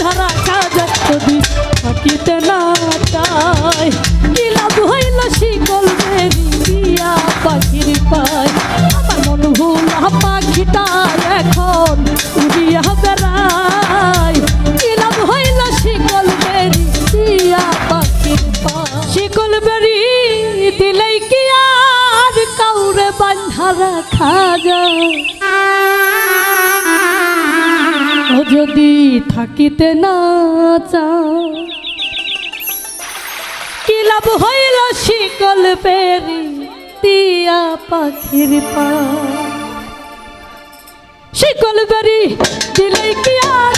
ধরা কাজা যদি থাকিতে না তাই গিলাপ হইল শিকল দিয়া পাখির মন ভুলা পাখিটা এখন উড়িয়া বেড়ায়। গিলাপ হইল শিকল দিয়া পাখির পায় শিকল বেরি দিলেই কি আর রাখা যায়? যদি থাকিতে না চাও, কি লাভ হইল শিকল পেরি টিয়া পাখির পা? শিকল পেরি দিলে কি আর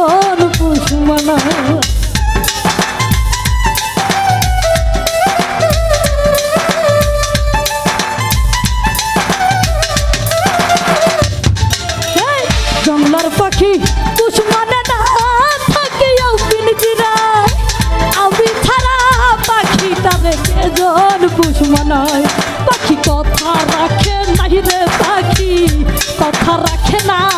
তোর পুষমানা জঙ্গলার পাখি পুষমানা না থাকিও কিনকিরা আমি ছাড়া পাখি তবে জন পুষমানায় পাখি কথা রাখে নাই রে পাখি, কথা রাখে না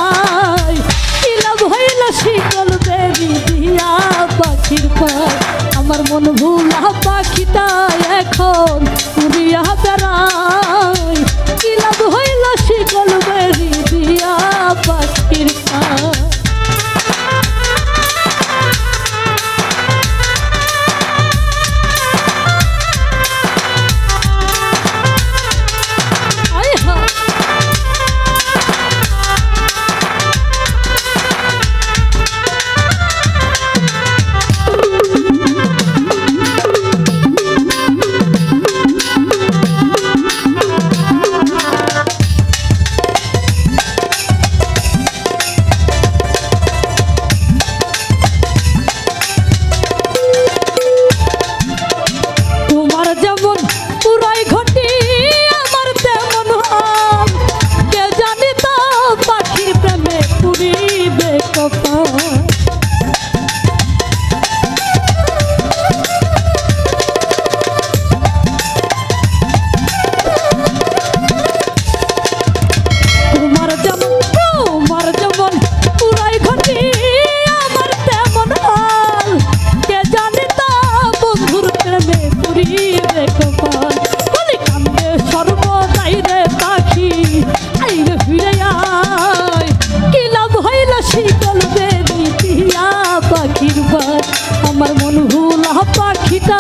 আমার মন ভুলা পাখিটা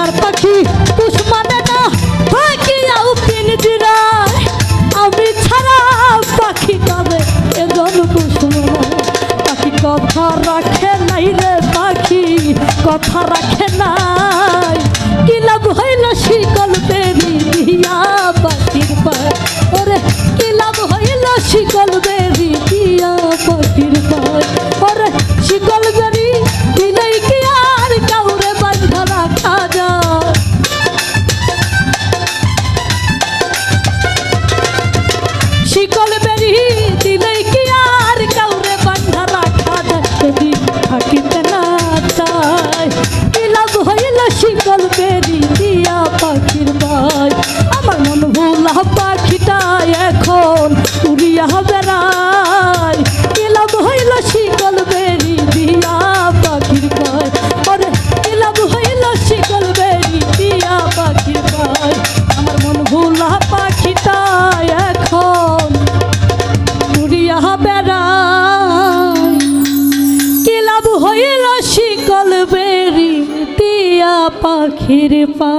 সোনার পাখি কুসমানে না পাখি আউ পিনজিরা আমি ছাড়া পাখি কবে এজন কুসুম পাখি কথা রাখে নাই রে পাখি, কথা রাখে না বেড়ায় কি লাভ হইল শিকল বেরি টিয়া পাখির পা?